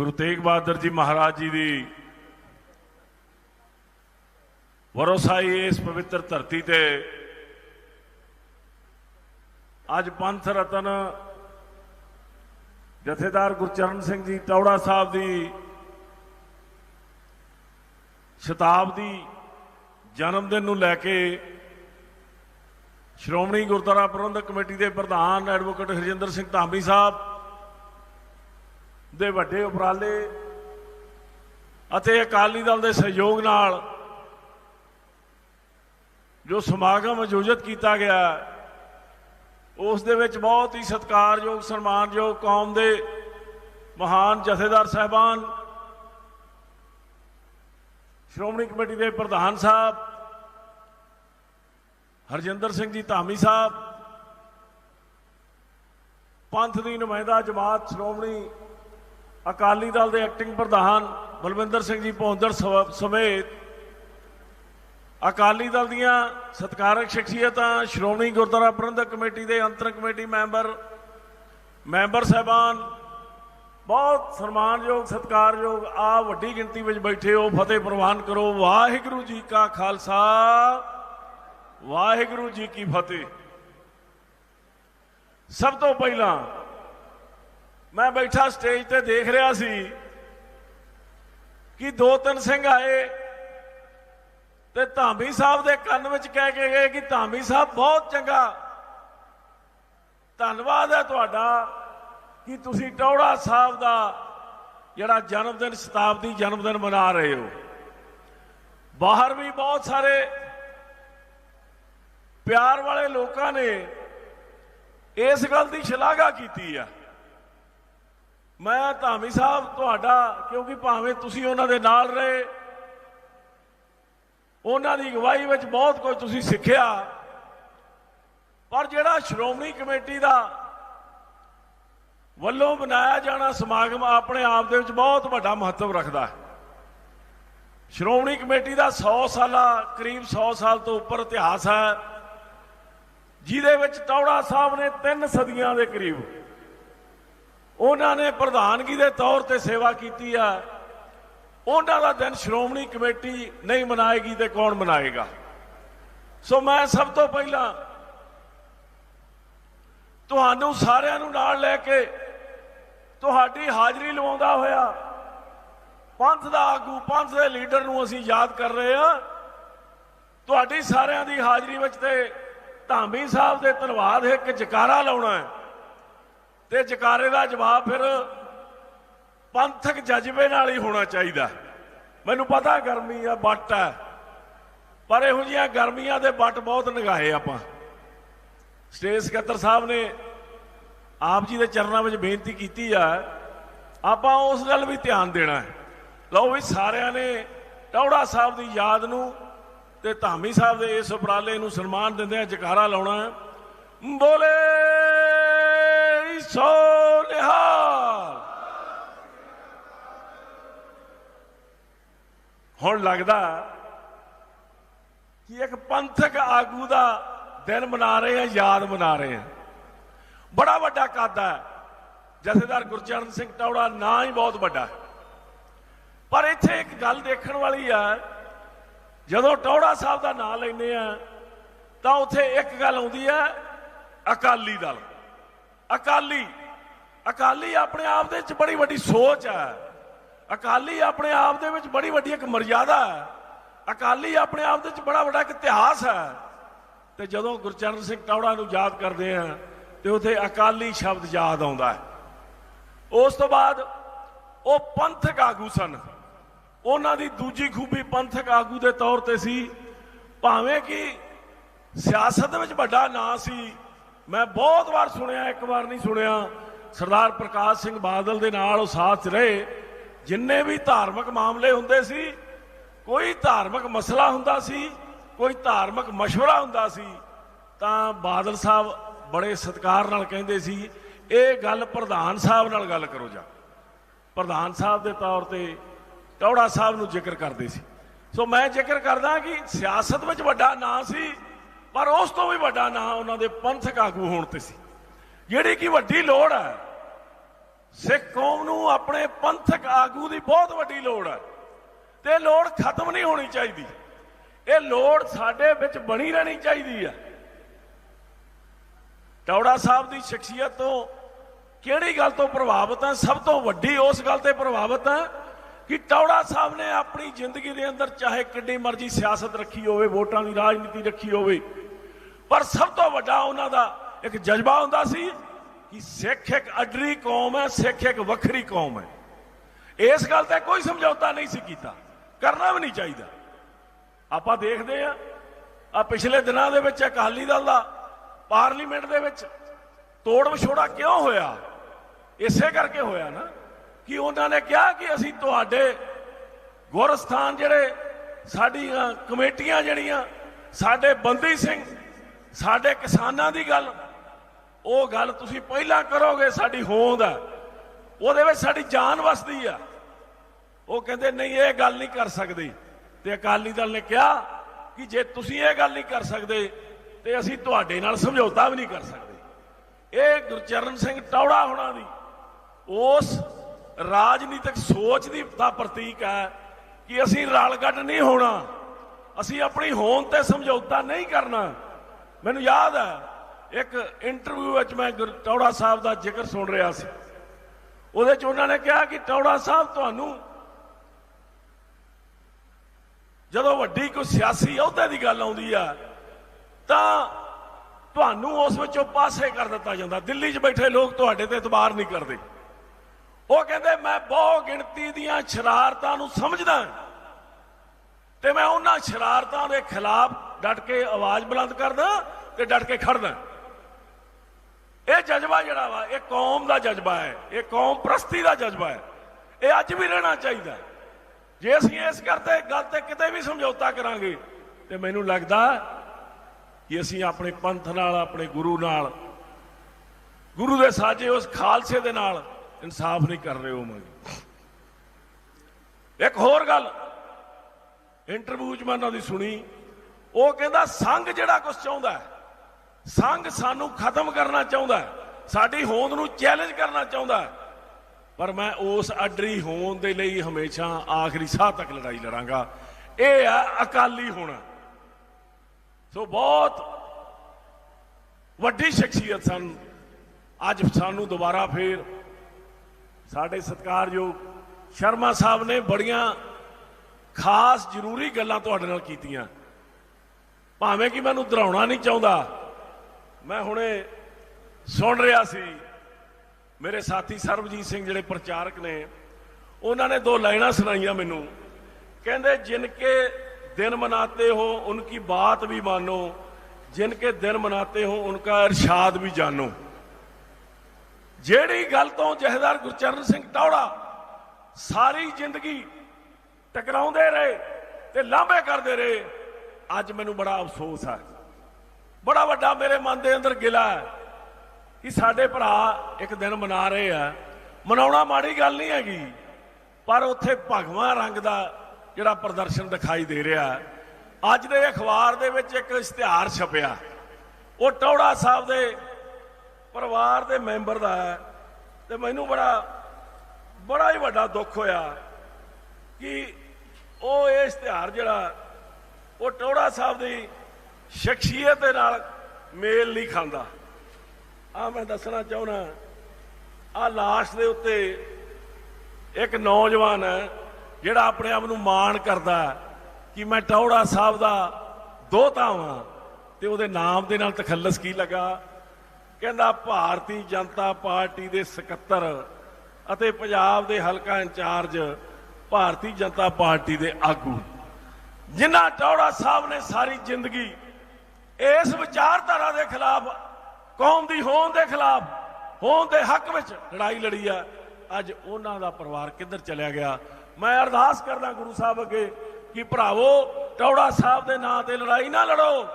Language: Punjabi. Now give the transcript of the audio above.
ਗੁਰੂ ਤੇਗ ਬਹਾਦਰ ਜੀ ਮਹਾਰਾਜ ਜੀ ਦੀ ਵਰੋਸਾਈ ਇਸ ਪਵਿੱਤਰ ਧਰਤੀ ਤੇ। ਅੱਜ ਪੰਥ ਰਤਨ ਜਥੇਦਾਰ ਗੁਰਚਰਨ ਸਿੰਘ ਜੀ ਟੌੜਾ ਸਾਹਿਬ ਦੀ ਸ਼ਤਾਬਦੀ ਜਨਮ ਦਿਨ ਨੂੰ ਲੈ ਕੇ ਸ਼੍ਰੋਮਣੀ ਗੁਰਦੁਆਰਾ ਪ੍ਰਬੰਧਕ ਕਮੇਟੀ ਦੇ ਪ੍ਰਧਾਨ ਐਡਵੋਕੇਟ ਹਰਜਿੰਦਰ ਸਿੰਘ ਧਾਮੀ ਸਾਹਿਬ ਦੇ ਵੱਡੇ ਉਪਰਾਲੇ ਅਤੇ ਅਕਾਲੀ ਦਲ ਦੇ ਸਹਿਯੋਗ ਨਾਲ ਜੋ ਸਮਾਗਮ ਆਯੋਜਿਤ ਕੀਤਾ ਗਿਆ, ਉਸ ਦੇ ਵਿੱਚ ਬਹੁਤ ਹੀ ਸਤਿਕਾਰਯੋਗ, ਸਨਮਾਨਯੋਗ ਕੌਮ ਦੇ ਮਹਾਨ ਜਥੇਦਾਰ ਸਾਹਿਬਾਨ, ਸ਼੍ਰੋਮਣੀ ਕਮੇਟੀ ਦੇ ਪ੍ਰਧਾਨ ਸਾਹਿਬ, ਹਰਜਿੰਦਰ ਸਿੰਘ ਜੀ ਧਾਮੀ ਸਾਹਿਬ, ਪੰਥ ਦੀ ਨੁਮਾਇੰਦਾ ਜਮਾਤ ਸ਼੍ਰੋਮਣੀ ਅਕਾਲੀ ਦਲ ਦੇ ਐਕਟਿੰਗ ਪ੍ਰਧਾਨ ਬਲਵਿੰਦਰ ਸਿੰਘ ਜੀ ਭੌਂਦਰ ਸਵ- ਸਮੇਤ ਅਕਾਲੀ ਦਲ ਦੀਆਂ ਸਤਿਕਾਰਕ ਸ਼ਖਸੀਅਤਾਂ, ਸ਼੍ਰੋਮਣੀ ਗੁਰਦੁਆਰਾ ਪ੍ਰਬੰਧਕ ਕਮੇਟੀ ਦੇ ਅੰਤਰ ਕਮੇਟੀ ਮੈਂਬਰ ਮੈਂਬਰ ਸਾਹਿਬਾਨ, ਬਹੁਤ ਸਨਮਾਨਯੋਗ, ਸਤਿਕਾਰਯੋਗ ਆ ਵੱਡੀ ਗਿਣਤੀ ਵਿੱਚ ਬੈਠੇ ਹੋ, ਫਤਿਹ ਪ੍ਰਵਾਨ ਕਰੋ, ਵਾਹਿਗੁਰੂ ਜੀ ਕਾ ਖਾਲਸਾ, ਵਾਹਿਗੁਰੂ ਜੀ ਕੀ ਫਤਿਹ। ਸਭ ਤੋਂ ਪਹਿਲਾਂ ਮੈਂ ਬੈਠਾ ਸਟੇਜ ਤੇ ਦੇਖ ਰਿਹਾ ਸੀ ਕਿ ਦੋ ਤਿੰਨ ਸਿੰਘ ਆਏ ਤੇ ਧਾਮੀ ਸਾਹਿਬ ਦੇ ਕੰਨ ਵਿੱਚ ਕਹਿ ਕੇ ਗਏ ਕਿ ਧਾਮੀ ਸਾਹਿਬ ਬਹੁਤ ਚੰਗਾ। ਧੰਨਵਾਦ ਹੈ ਤੁਹਾਡਾ ਕਿ ਤੁਸੀਂ ਟੌੜਾ ਸਾਹਿਬ ਦਾ ਜਿਹੜਾ ਜਨਮ ਦਿਨ ਸ਼ਤਾਬਦੀ ਜਨਮ ਦਿਨ ਮਨਾ ਰਹੇ ਹੋ। ਬਾਹਰ ਵੀ ਬਹੁਤ ਸਾਰੇ ਪਿਆਰ ਵਾਲੇ ਲੋਕਾਂ ਨੇ ਇਸ ਗੱਲ ਦੀ ਸ਼ਲਾਘਾ ਕੀਤੀ ਆ। ਮੈਂ ਧਾਮੀ ਸਾਹਿਬ, ਤੁਹਾਡਾ, ਕਿਉਂਕਿ ਭਾਵੇਂ ਤੁਸੀਂ ਉਹਨਾਂ ਦੇ ਨਾਲ ਰਹੇ, ਉਹਨਾਂ ਦੀ ਅਗਵਾਈ ਵਿੱਚ ਬਹੁਤ ਕੁਝ ਤੁਸੀਂ ਸਿੱਖਿਆ। ਪਰ ਜਿਹੜਾ ਸ਼੍ਰੋਮਣੀ ਕਮੇਟੀ ਦਾ ਵੱਲੋਂ ਬਣਾਇਆ ਜਾਣਾ ਸਮਾਗਮ ਆਪਣੇ ਆਪ ਦੇ ਵਿੱਚ ਬਹੁਤ ਵੱਡਾ ਮਹੱਤਵ ਰੱਖਦਾ ਹੈ। ਸ਼੍ਰੋਮਣੀ ਕਮੇਟੀ ਦਾ 100 ਸਾਲਾ, ਕਰੀਬ 100 ਸਾਲ ਤੋਂ ਉੱਪਰ ਇਤਿਹਾਸ ਹੈ, ਜਿਹਦੇ ਵਿੱਚ ਟੌੜਾ ਸਾਹਿਬ ਨੇ ਤਿੰਨ ਸਦੀਆਂ ਦੇ ਕਰੀਬ ਉਹਨਾਂ ਨੇ ਪ੍ਰਧਾਨਗੀ ਦੇ ਤੌਰ ਤੇ ਸੇਵਾ ਕੀਤੀ ਆ। ਉਹਨਾਂ ਦਾ ਦਿਨ ਸ਼੍ਰੋਮਣੀ ਕਮੇਟੀ ਨਹੀਂ ਮਨਾਏਗੀ ਤੇ ਕੌਣ ਮਨਾਏਗਾ? ਸੋ ਮੈਂ ਸਭ ਤੋਂ ਪਹਿਲਾਂ ਤੁਹਾਨੂੰ ਸਾਰਿਆਂ ਨੂੰ ਨਾਲ ਲੈ ਕੇ ਤੁਹਾਡੀ ਹਾਜ਼ਰੀ ਲਵਾਉਂਦਾ ਹੋਇਆ ਪੰਥ ਦਾ ਆਗੂ, ਪੰਥ ਦੇ ਲੀਡਰ ਨੂੰ ਅਸੀਂ ਯਾਦ ਕਰ ਰਹੇ ਹਾਂ। ਤੁਹਾਡੀ ਸਾਰਿਆਂ ਦੀ ਹਾਜ਼ਰੀ ਵਿੱਚ ਤੇ ਧਾਮੀ ਸਾਹਿਬ ਦੇ ਧੰਨਵਾਦ ਇੱਕ ਜਕਾਰਾ ਲਾਉਣਾ ਹੈ। ਤੇ ਜਕਾਰੇ ਦਾ ਜਵਾਬ ਫਿਰ ਪੰਥਕ ਜਜ਼ਬੇ ਨਾਲ ਹੀ ਹੋਣਾ ਚਾਹੀਦਾ। ਮੈਨੂੰ ਪਤਾ ਗਰਮੀ ਆ ਬੱਟ ਹੈ ਪਰ ਇਹੋ ਜਿਹੀਆਂ ਗਰਮੀਆਂ ਦੇ ਬੱਟ ਬਹੁਤ ਨਗਾਏ ਆਪਾਂ। ਸਟੇਜ ਸਕੱਤਰ ਸਾਹਿਬ ਨੇ ਆਪ ਜੀ ਦੇ ਚਰਨਾਂ ਵਿੱਚ ਬੇਨਤੀ ਕੀਤੀ ਆ, ਆਪਾਂ ਉਸ ਗੱਲ ਵੀ ਧਿਆਨ ਦੇਣਾ ਹੈ। ਲਓ ਵੀ ਸਾਰਿਆਂ ਨੇ ਟੌੜਾ ਸਾਹਿਬ ਦੀ ਯਾਦ ਨੂੰ ਤੇ ਧਾਮੀ ਸਾਹਿਬ ਦੇ ਇਸ ਉਪਰਾਲੇ ਨੂੰ ਸਨਮਾਨ ਦਿੰਦਿਆਂ ਜਕਾਰਾ ਲਾਉਣਾ ਬੋਲੇ ਬੋਲੇ ਸੋ ਨਿਹਾਲ। ਹੁਣ ਲੱਗਦਾ ਕਿ ਇੱਕ ਪੰਥਕ ਆਗੂ ਦਾ ਦਿਨ ਮਨਾ ਰਹੇ ਆ, ਯਾਦ ਮਨਾ ਰਹੇ ਆ। ਬੜਾ ਵੱਡਾ ਕੱਦ ਹੈ। ਜਥੇਦਾਰ ਗੁਰਚਰਨ ਸਿੰਘ ਟੌੜਾ ਨਾਂ ਹੀ ਬਹੁਤ ਵੱਡਾ ਹੈ। ਪਰ ਇੱਥੇ ਇੱਕ ਗੱਲ ਦੇਖਣ ਵਾਲੀ ਆ, ਜਦੋਂ ਟੌੜਾ ਸਾਹਿਬ ਦਾ ਨਾਂ ਲੈਂਦੇ ਆ, ਤਾਂ ਉੱਥੇ ਇੱਕ ਗੱਲ ਆਉਂਦੀ ਹੈ ਅਕਾਲੀ ਦਲ। ਅਕਾਲੀ ਅਕਾਲੀ ਆਪਣੇ ਆਪ ਦੇ ਵਿੱਚ ਬੜੀ ਵੱਡੀ ਸੋਚ ਹੈ। ਅਕਾਲੀ ਆਪਣੇ ਆਪ ਦੇ ਵਿੱਚ ਬੜੀ ਵੱਡੀ ਇੱਕ ਮਰਜ਼ਾਦਾ ਹੈ। ਅਕਾਲੀ ਆਪਣੇ ਆਪ ਦੇ ਵਿੱਚ ਬੜਾ ਵੱਡਾ ਇੱਕ ਇਤਿਹਾਸ ਹੈ। ਤੇ ਜਦੋਂ ਗੁਰਚਰਨ ਸਿੰਘ ਟੌੜਾ ਨੂੰ ਯਾਦ ਕਰਦੇ ਆ, ਤੇ ਉਥੇ ਅਕਾਲੀ ਸ਼ਬਦ ਯਾਦ ਆਉਂਦਾ ਹੈ। ਉਸ ਤੋਂ ਬਾਅਦ ਉਹ ਪੰਥਕ ਆਗੂ ਸਨ। ਉਹਨਾਂ ਦੀ ਦੂਜੀ ਖੂਬੀ ਪੰਥਕ ਆਗੂ ਦੇ ਤੌਰ ਤੇ ਸੀ। ਭਾਵੇਂ ਕਿ ਸਿਆਸਤ ਵਿੱਚ ਵੱਡਾ ਨਾਂ ਸੀ ਮੈਂ ਬਹੁਤ ਵਾਰ ਸੁਣਿਆ, ਇੱਕ ਵਾਰ ਨਹੀਂ ਸੁਣਿਆ, ਸਰਦਾਰ ਪ੍ਰਕਾਸ਼ ਸਿੰਘ ਬਾਦਲ ਦੇ ਨਾਲ ਉਹ ਸਾਥ ਰਹੇ। ਜਿੰਨੇ ਵੀ ਧਾਰਮਿਕ ਮਾਮਲੇ ਹੁੰਦੇ ਸੀ, ਕੋਈ ਧਾਰਮਿਕ ਮਸਲਾ ਹੁੰਦਾ ਸੀ, ਕੋਈ ਧਾਰਮਿਕ ਮਸ਼ਵਰਾ ਹੁੰਦਾ ਸੀ, ਤਾਂ ਬਾਦਲ ਸਾਹਿਬ ਬੜੇ ਸਤਿਕਾਰ ਨਾਲ ਕਹਿੰਦੇ ਸੀ, ਇਹ ਗੱਲ ਪ੍ਰਧਾਨ ਸਾਹਿਬ ਨਾਲ ਗੱਲ ਕਰੋ ਜਾ। ਪ੍ਰਧਾਨ ਸਾਹਿਬ ਦੇ ਤੌਰ ਤੇ ਟੌੜਾ ਸਾਹਿਬ ਨੂੰ ਜ਼ਿਕਰ ਕਰਦੇ ਸੀ। ਸੋ ਮੈਂ ਜ਼ਿਕਰ ਕਰਦਾ ਕਿ ਸਿਆਸਤ ਵਿੱਚ ਵੱਡਾ ਨਾਂ ਸੀ ਪਰ ਉਸ ਤੋਂ ਵੀ ਵੱਡਾ ਨਾਂ ਉਹਨਾਂ ਦੇ ਪੰਥਕ ਆਗੂ ਹੋਣ ਤੇ ਸੀ। ਜਿਹੜੀ ਕਿ ਵੱਡੀ ਲੋੜ ਹੈ, ਸਿੱਖ ਕੌਮ ਨੂੰ ਆਪਣੇ ਪੰਥਕ ਆਗੂ ਦੀ ਬਹੁਤ ਵੱਡੀ ਲੋੜ ਹੈ। ਤੇ ਇਹ ਲੋੜ ਖਤਮ ਨਹੀਂ ਹੋਣੀ ਚਾਹੀਦੀ। ਇਹ ਲੋੜ ਸਾਡੇ ਵਿੱਚ ਬਣੀ ਰਹਿਣੀ ਚਾਹੀਦੀ ਹੈ। ਟੌੜਾ ਸਾਹਿਬ ਦੀ ਸ਼ਖਸੀਅਤ ਤੋਂ ਕਿਹੜੀ ਗੱਲ ਤੋਂ ਪ੍ਰਭਾਵਿਤ ਹੈ? ਸਭ ਤੋਂ ਵੱਡੀ ਉਸ ਗੱਲ ਤੇ ਪ੍ਰਭਾਵਿਤ ਹੈ ਕਿ ਟੌੜਾ ਸਾਹਿਬ ਨੇ ਆਪਣੀ ਜ਼ਿੰਦਗੀ ਦੇ ਅੰਦਰ ਚਾਹੇ ਕਿੰਨੀ ਮਰਜ਼ੀ ਸਿਆਸਤ ਰੱਖੀ ਹੋਵੇ, ਵੋਟਾਂ ਦੀ ਰਾਜਨੀਤੀ ਰੱਖੀ ਹੋਵੇ ਪਰ ਸਭ ਤੋਂ ਵੱਡਾ ਉਹਨਾਂ ਦਾ ਇੱਕ ਜਜ਼ਬਾ ਹੁੰਦਾ ਸੀ ਕਿ ਸਿੱਖ ਇੱਕ ਅਡਰੀ ਕੌਮ ਹੈ, ਸਿੱਖ ਇੱਕ ਵੱਖਰੀ ਕੌਮ ਹੈ। ਇਸ ਗੱਲ ਤੇ ਕੋਈ ਸਮਝੌਤਾ ਨਹੀਂ ਸੀ ਕੀਤਾ। ਕਰਨਾ ਵੀ ਨਹੀਂ ਚਾਹੀਦਾ। ਆਪਾਂ ਦੇਖਦੇ ਆ ਆ ਪਿਛਲੇ ਦਿਨਾਂ ਦੇ ਵਿੱਚ ਅਕਾਲੀ ਦਲ ਦਾ ਪਾਰਲੀਮੈਂਟ ਦੇ ਵਿੱਚ ਤੋੜ ਵਿਛੋੜਾ ਕਿਉਂ ਹੋਇਆ? ਇਸੇ ਕਰਕੇ ਹੋਇਆ ਨਾ ਕਿ ਉਹਨਾਂ ਨੇ ਕਿਹਾ ਕਿ ਅਸੀਂ ਤੁਹਾਡੇ ਗੁਰਸਥਾਨ ਜਿਹੜੇ ਸਾਡੀਆਂ ਕਮੇਟੀਆਂ ਜਿਹੜੀਆਂ, ਸਾਡੇ ਬੰਦੀ ਸਿੰਘ ਸਾਡੇ ਕਿਸਾਨਾਂ ਦੀ ਗੱਲ। ਉਹ ਗੱਲ ਤੁਸੀਂ ਪਹਿਲਾਂ ਕਰੋਗੇ, ਸਾਡੀ ਹੋਂਦ ਹੈ ਉਹਦੇ ਵਿੱਚ ਸਾਡੀ ਜਾਨ ਵਸਦੀ ਆ। ਉਹ ਕਹਿੰਦੇ, ਨਹੀਂ, ਇਹ ਗੱਲ ਨਹੀਂ ਕਰ ਸਕਦੇ। ਤੇ ਅਕਾਲੀ ਦਲ ਨੇ ਕਿਹਾ ਕਿ ਜੇ ਤੁਸੀਂ ਇਹ ਗੱਲ ਨਹੀਂ ਕਰ ਸਕਦੇ, ਤੇ ਅਸੀਂ ਤੁਹਾਡੇ ਨਾਲ ਸਮਝੌਤਾ ਵੀ ਨਹੀਂ ਕਰ ਸਕਦੇ। ਇਹ ਗੁਰਚਰਨ ਸਿੰਘ ਟੌੜਾ ਹੋਣਾ ਦੀ, ਉਸ ਰਾਜਨੀਤਿਕ ਸੋਚ ਦੀ ਦਾ ਪ੍ਰਤੀਕ ਹੈ ਕਿ ਅਸੀਂ ਰਲਗੱਡ ਨਹੀਂ ਹੋਣਾ। ਅਸੀਂ ਆਪਣੀ ਹੋਂਦ ਤੇ ਸਮਝੌਤਾ ਨਹੀਂ ਕਰਨਾ। ਮੈਨੂੰ ਯਾਦ ਹੈ ਇੱਕ ਇੰਟਰਵਿਊ ਵਿੱਚ ਮੈਂ ਗੁਰ- ਟੌੜਾ ਸਾਹਿਬ ਦਾ ਜ਼ਿਕਰ ਸੁਣ ਰਿਹਾ ਸੀ। ਉਹਦੇ ਚ ਉਹਨਾਂ ਨੇ ਕਿਹਾ ਕਿ ਟੌੜਾ ਸਾਹਿਬ ਤੁਹਾਨੂੰ ਜਦੋਂ ਵੱਡੀ ਕੋਈ ਸਿਆਸੀ ਅਹੁਦੇ ਦੀ ਗੱਲ ਆਉਂਦੀ ਆ, ਤਾਂ ਤੁਹਾਨੂੰ ਉਸ ਵਿੱਚੋਂ ਪਾਸੇ ਕਰ ਦਿੱਤਾ ਜਾਂਦਾ। ਦਿੱਲੀ 'ਚ ਬੈਠੇ ਲੋਕ ਤੁਹਾਡੇ ਤੇ ਇਤਬਾਰ ਨਹੀਂ ਕਰਦੇ। ਉਹ ਕਹਿੰਦੇ, ਮੈਂ ਬਹੁ ਗਿਣਤੀ ਦੀਆਂ ਸ਼ਰਾਰਤਾਂ ਨੂੰ ਸਮਝਦਾ ਤੇ ਮੈਂ ਉਹਨਾਂ ਸ਼ਰਾਰਤਾਂ ਦੇ ਖਿਲਾਫ ਡਟ ਕੇ ਆਵਾਜ਼ ਬੁਲੰਦ ਕਰਦਾ ਤੇ ਡਟ ਕੇ ਖੜਦਾ। ਇਹ ਜਜ਼ਬਾ ਜਿਹੜਾ ਵਾ, ਇਹ ਕੌਮ ਦਾ ਜਜ਼ਬਾ ਹੈ, ਇਹ ਕੌਮ ਪ੍ਰਸਤੀ ਦਾ ਜਜ਼ਬਾ ਹੈ। ਇਹ ਅੱਜ ਵੀ ਰਹਿਣਾ ਚਾਹੀਦਾ। ਜੇ ਅਸੀਂ ਇਸ ਕਰਤੇ ਗੱਲ ਤੇ ਕਿਤੇ ਵੀ ਸਮਝੌਤਾ ਕਰਾਂਗੇ, ਤੇ ਮੈਨੂੰ ਲੱਗਦਾ ਕਿ ਅਸੀਂ ਆਪਣੇ ਪੰਥ ਨਾਲ, ਆਪਣੇ ਗੁਰੂ ਨਾਲ, ਗੁਰੂ ਦੇ ਸਾਜੇ ਉਸ ਖਾਲਸੇ ਦੇ ਨਾਲ ਇਨਸਾਫ ਨਹੀਂ ਕਰ ਰਹੇ ਹੋਵਾਂਗੇ। ਇੱਕ ਹੋਰ ਗੱਲ, ਇੰਟਰਵਿਊ 'ਚ ਮੈਂ ਉਹਨਾਂ ਦੀ ਸੁਣੀ। ਉਹ ਕਹਿੰਦਾ ਸੰਘ ਜਿਹੜਾ ਕੁਝ ਚਾਹੁੰਦਾ ਹੈ ਸੰਘ ਸਾਨੂੰ ਖਤਮ ਕਰਨਾ ਚਾਹੁੰਦਾ ਹੈ, ਸਾਡੀ ਹੋਂਦ ਨੂੰ ਚੈਲੰਜ ਕਰਨਾ ਚਾਹੁੰਦਾ ਹੈ, ਪਰ ਮੈਂ ਉਸ ਅਡਰੀ ਹੋਂਦ ਦੇ ਲਈ ਹਮੇਸ਼ਾ ਆਖਰੀ ਸਾਹ ਤੱਕ ਲੜਾਈ ਲੜਾਂਗਾ। ਇਹ ਹੈ ਅਕਾਲੀ ਹੋਣਾ। ਸੋ ਬਹੁਤ ਵੱਡੀ ਸ਼ਖਸੀਅਤ ਸਨ। ਅੱਜ ਸਾਨੂੰ ਦੁਬਾਰਾ ਫੇਰ ਸਾਡੇ ਸਤਿਕਾਰਯੋਗ ਸ਼ਰਮਾ ਸਾਹਿਬ ਨੇ ਬੜੀਆਂ ਖਾਸ ਜ਼ਰੂਰੀ ਗੱਲਾਂ ਤੁਹਾਡੇ ਨਾਲ ਕੀਤੀਆਂ। ਭਾਵੇਂ ਕਿ ਮੈਨੂੰ ਦਰਾਉਣਾ ਨਹੀਂ ਚਾਹੁੰਦਾ, ਮੈਂ ਹੁਣੇ ਸੁਣ ਰਿਹਾ ਸੀ, ਮੇਰੇ ਸਾਥੀ ਸਰਬਜੀਤ ਸਿੰਘ ਜਿਹੜੇ ਪ੍ਰਚਾਰਕ ਨੇ, ਉਹਨਾਂ ਨੇ ਦੋ ਲਾਈਨਾਂ ਸੁਣਾਈਆਂ ਮੈਨੂੰ। ਕਹਿੰਦੇ, ਜਿਨ ਕੇ ਦਿਨ ਮਨਾਤੇ ਹੋ, ਉਨਕੀ ਬਾਤ ਵੀ ਮਾਨੋ। ਜਿਨ ਕੇ ਦਿਨ ਮਨਾਤੇ ਹੋ, ਉਨਕਾ ਇਰਸ਼ਾਦ ਵੀ ਜਾਨੋ। ਜਿਹੜੀ ਗੱਲ ਤੋਂ ਜਹੇਦਾਰ ਗੁਰਚਰਨ ਸਿੰਘ ਟੌੜਾ ਸਾਰੀ ਜ਼ਿੰਦਗੀ ਟਕਰਾਉਂਦੇ ਰਹੇ ਤੇ ਲਾਂਭੇ ਕਰਦੇ ਰਹੇ ਅੱਜ ਮੈਨੂੰ ਬੜਾ ਅਫਸੋਸ ਹੈ ਬੜਾ ਵੱਡਾ ਮੇਰੇ ਮਨ ਦੇ ਅੰਦਰ ਗਿਲਾ ਹੈ ਕਿ ਸਾਡੇ ਭਰਾ ਇੱਕ ਦਿਨ ਮਨਾ ਰਹੇ ਆ। ਮਨਾਉਣਾ ਮਾੜੀ ਗੱਲ ਨਹੀਂ ਹੈਗੀ, ਪਰ ਉੱਥੇ ਭਗਵਾ ਰੰਗ ਦਾ ਜਿਹੜਾ ਪ੍ਰਦਰਸ਼ਨ ਦਿਖਾਈ ਦੇ ਰਿਹਾ ਅੱਜ ਦੇ ਅਖਬਾਰ ਦੇ ਵਿੱਚ ਇੱਕ ਇਸ਼ਤਿਹਾਰ ਛਪਿਆ। ਉਹ ਟੌੜਾ ਸਾਹਿਬ ਦੇ ਪਰਿਵਾਰ ਦੇ ਮੈਂਬਰ ਦਾ ਹੈ ਤੇ ਮੈਨੂੰ ਬੜਾ ਬੜਾ ਹੀ ਵੱਡਾ ਦੁੱਖ ਹੋਇਆ ਕਿ ਉਹ ਇਹ ਇਸ਼ਤਿਹਾਰ ਜਿਹੜਾ ਉਹ ਟੋੜਾ ਸਾਹਿਬ ਦੀ ਸ਼ਖਸੀਅਤ ਦੇ ਨਾਲ ਮੇਲ ਨਹੀਂ ਖਾਂਦਾ। ਆ ਮੈਂ ਦੱਸਣਾ ਚਾਹੁੰਦਾ ਆ ਲਾਸ਼ ਦੇ ਉੱਤੇ ਇੱਕ ਨੌਜਵਾਨ ਹੈ, ਜਿਹੜਾ ਆਪਣੇ ਆਪ ਨੂੰ ਮਾਣ ਕਰਦਾ ਕਿ ਮੈਂ ਟੌੜਾ ਸਾਹਿਬ ਦਾ ਦੋਤਾ ਹਾਂ ਤੇ ਉਹਦੇ ਨਾਮ ਦੇ ਨਾਲ ਤਖੱਲਸ ਕੀ ਲੱਗਾ? ਕਹਿੰਦਾ, ਭਾਰਤੀ ਜਨਤਾ ਪਾਰਟੀ ਦੇ ਸਕੱਤਰ ਅਤੇ ਪੰਜਾਬ ਦੇ ਹਲਕਾ ਇੰਚਾਰਜ, ਭਾਰਤੀ ਜਨਤਾ ਪਾਰਟੀ ਦੇ ਆਗੂ। ਜਿਨ੍ਹਾਂ ਟੌੜਾ ਸਾਹਿਬ ਨੇ ਸਾਰੀ ਜ਼ਿੰਦਗੀ ਇਸ ਵਿਚਾਰਧਾਰਾ ਦੇ ਖਿਲਾਫ, ਕੌਮ ਦੀ ਹੋਂਦ ਦੇ ਖਿਲਾਫ, ਹੋਂਦ ਦੇ ਹੱਕ ਵਿੱਚ ਲੜਾਈ ਲੜੀ ਆ। ਅੱਜ ਉਹਨਾਂ ਦਾ ਪਰਿਵਾਰ ਕਿੱਧਰ ਚਲਿਆ ਗਿਆ? ਮੈਂ ਅਰਦਾਸ ਕਰਦਾ ਗੁਰੂ ਸਾਹਿਬ ਅੱਗੇ ਕਿ ਭਰਾਵੋ, ਟੌੜਾ ਸਾਹਿਬ ਦੇ ਨਾਂ ਤੇ ਲੜਾਈ ਨਾ ਲੜੋ।